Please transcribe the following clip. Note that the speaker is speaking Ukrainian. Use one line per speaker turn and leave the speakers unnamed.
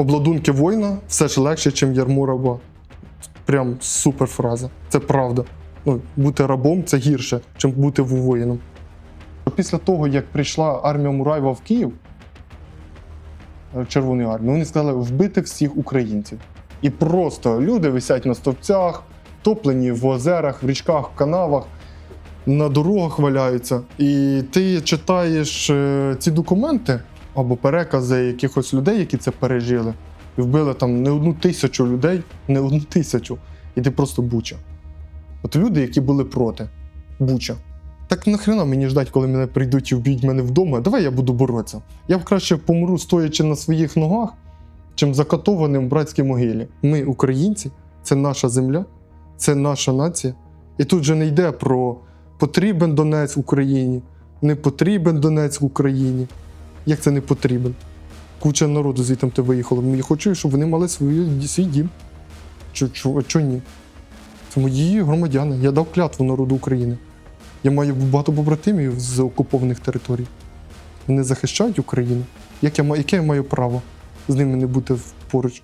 Обладунки воїна все ж легше, ніж ярмо раба. Прям супер фраза. Це правда. Ну, бути рабом це гірше, ніж бути воїном. Після того, як прийшла армія Мураєва в Київ, е, Червоної армії, вони сказали вбити всіх українців. І просто люди висять на стовпцях, топлені в озерах, в річках, в канавах, на дорогах валяються. І ти читаєш е, ці документи або перекази якихось людей, які це пережили, і вбили там не одну тисячу людей, не одну тисячу. І ти просто буча. От люди, які були проти. Буча. Так нахрена мені ждать, коли мене прийдуть і вб'ють мене вдома. Давай я буду боротися. Я б краще помру, стоячи на своїх ногах, чим закатованим в братській могилі. Ми, українці, це наша земля, це наша нація. І тут же не йде про потрібен Донець Україні, не потрібен Донець Україні. Як це не потрібен? Куча народу звідти виїхало. Я хочу, щоб вони мали свою, свій дім. Чо, чо, чо ні? Це мої громадяни. Я дав клятву народу України. Я маю багато побратимів з окупованих територій. Вони захищають Україну. Як я, яке я маю право з ними не бути поруч?